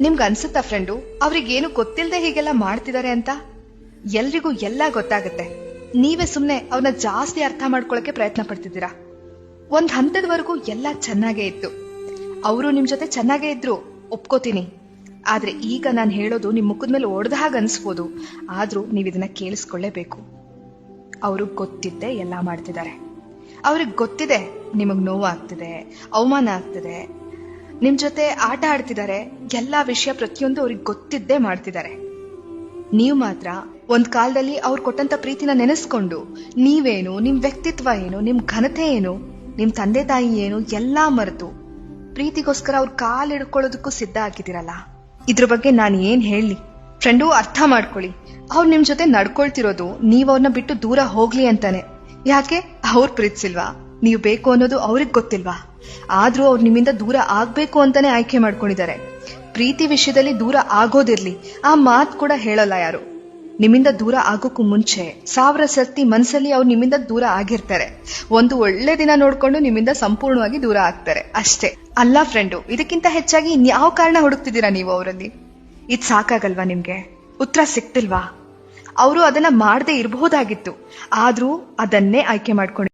ನಿಮ್ಗೆ ಅನ್ಸುತ್ತಾ ಫ್ರೆಂಡು, ಅವ್ರಿಗೇನು ಗೊತ್ತಿಲ್ಲದೆ ಹೀಗೆಲ್ಲ ಮಾಡ್ತಿದ್ದಾರೆ ಅಂತ? ಎಲ್ರಿಗೂ ಎಲ್ಲ ಗೊತ್ತಾಗುತ್ತೆ. ನೀವೇ ಸುಮ್ನೆ ಅವ್ರನ್ನ ಜಾಸ್ತಿ ಅರ್ಥ ಮಾಡ್ಕೊಳಕ್ಕೆ ಪ್ರಯತ್ನ ಪಡ್ತಿದ್ದೀರಾ? ಒಂದ್ ಹಂತದವರೆಗೂ ಎಲ್ಲ ಚೆನ್ನಾಗೇ ಇತ್ತು. ಅವರು ನಿಮ್ ಜೊತೆ ಚೆನ್ನಾಗೇ ಇದ್ರು, ಒಪ್ಕೋತೀನಿ. ಆದ್ರೆ ಈಗ ನಾನು ಹೇಳೋದು ನಿಮ್ ಮುಖದ ಮೇಲೆ ಒಡೆದ ಹಾಗೆ ಅನ್ಸ್ಬೋದು. ಆದ್ರೂ ನೀವು ಇದನ್ನ ಕೇಳಿಸ್ಕೊಳ್ಳೇಬೇಕು. ಅವರು ಗೊತ್ತಿದ್ದೆ ಎಲ್ಲ ಮಾಡ್ತಿದ್ದಾರೆ. ಅವ್ರಿಗೆ ಗೊತ್ತಿದೆ, ನಿಮಗ್ ನೋವಾಗ್ತಿದೆ, ಅವಮಾನ ಆಗ್ತಿದೆ. ನಿಮ್ ಜೊತೆ ಆಟ ಆಡ್ತಿದ್ದಾರೆ ಎಲ್ಲಾ ವಿಷಯ ಪ್ರತಿಯೊಂದು ಅವ್ರಿಗೆ ಗೊತ್ತಿದ್ದೇ ಮಾಡ್ತಿದ್ದಾರೆ ನೀವು ಮಾತ್ರ ಒಂದ್ ಕಾಲದಲ್ಲಿ ಅವ್ರು ಕೊಟ್ಟಂತ ಪ್ರೀತಿನ ನೆನೆಸ್ಕೊಂಡು, ನೀವೇನು, ನಿಮ್ ವ್ಯಕ್ತಿತ್ವ ಏನು, ನಿಮ್ ಘನತೆ ಏನು, ನಿಮ್ ತಂದೆ ತಾಯಿ ಏನು, ಎಲ್ಲಾ ಮರೆತು ಪ್ರೀತಿಗೋಸ್ಕರ ಅವ್ರ ಕಾಲ್ ಹಿಡ್ಕೊಳ್ಳೋದಕ್ಕೂ ಸಿದ್ಧ ಆಗಿದ್ದೀರಲ್ಲ? ಇದ್ರ ಬಗ್ಗೆ ನಾನು ಏನ್ ಹೇಳಿ ಫ್ರೆಂಡು, ಅರ್ಥ ಮಾಡ್ಕೊಳ್ಳಿ. ಅವ್ರು ನಿಮ್ ಜೊತೆ ನಡ್ಕೊಳ್ತಿರೋದು ನೀವ್ ಅವ್ರನ್ನ ಬಿಟ್ಟು ದೂರ ಹೋಗ್ಲಿ ಅಂತಾನೆ. ಯಾಕೆ? ಅವ್ರು ಪ್ರೀತಿಸಿಲ್ವಾ? ನೀವು ಬೇಕು ಅನ್ನೋದು ಅವ್ರಿಗೆ ಗೊತ್ತಿಲ್ವಾ? ಆದ್ರೂ ಅವ್ರು ನಿಮ್ಮಿಂದ ದೂರ ಆಗ್ಬೇಕು ಅಂತಾನೆ ಆಯ್ಕೆ ಮಾಡ್ಕೊಂಡಿದ್ದಾರೆ. ಪ್ರೀತಿ ವಿಷಯದಲ್ಲಿ ದೂರ ಆಗೋದಿರ್ಲಿ, ಆ ಮಾತ್ ಕೂಡ ಹೇಳಲ್ಲ ಯಾರು. ನಿಮ್ಮಿಂದ ದೂರ ಆಗೋಕ್ಕೂ ಮುಂಚೆ ಸಾವಿರ ಸರ್ತಿ ಮನ್ಸಲ್ಲಿ ಅವ್ರು ನಿಮ್ಮಿಂದ ದೂರ ಆಗಿರ್ತಾರೆ. ಒಂದು ಒಳ್ಳೆ ದಿನ ನೋಡ್ಕೊಂಡು ನಿಮ್ಮಿಂದ ಸಂಪೂರ್ಣವಾಗಿ ದೂರ ಆಗ್ತಾರೆ, ಅಷ್ಟೇ. ಅಲ್ಲ ಫ್ರೆಂಡು, ಇದಕ್ಕಿಂತ ಹೆಚ್ಚಾಗಿ ಇನ್ಯಾವ ಕಾರಣ ಹುಡುಕ್ತಿದ್ದೀರಾ ನೀವು ಅವರಲ್ಲಿ? ಇದ್ ಸಾಕಾಗಲ್ವಾ ನಿಮ್ಗೆ? ಉತ್ತರ ಸಿಕ್ತಿಲ್ವಾ? ಅವರು ಅದನ್ನ ಮಾಡದೇ ಇರಬಹುದಾಗಿತ್ತು. ಆದ್ರೂ ಅದನ್ನೇ ಆಯ್ಕೆ ಮಾಡ್ಕೊಂಡು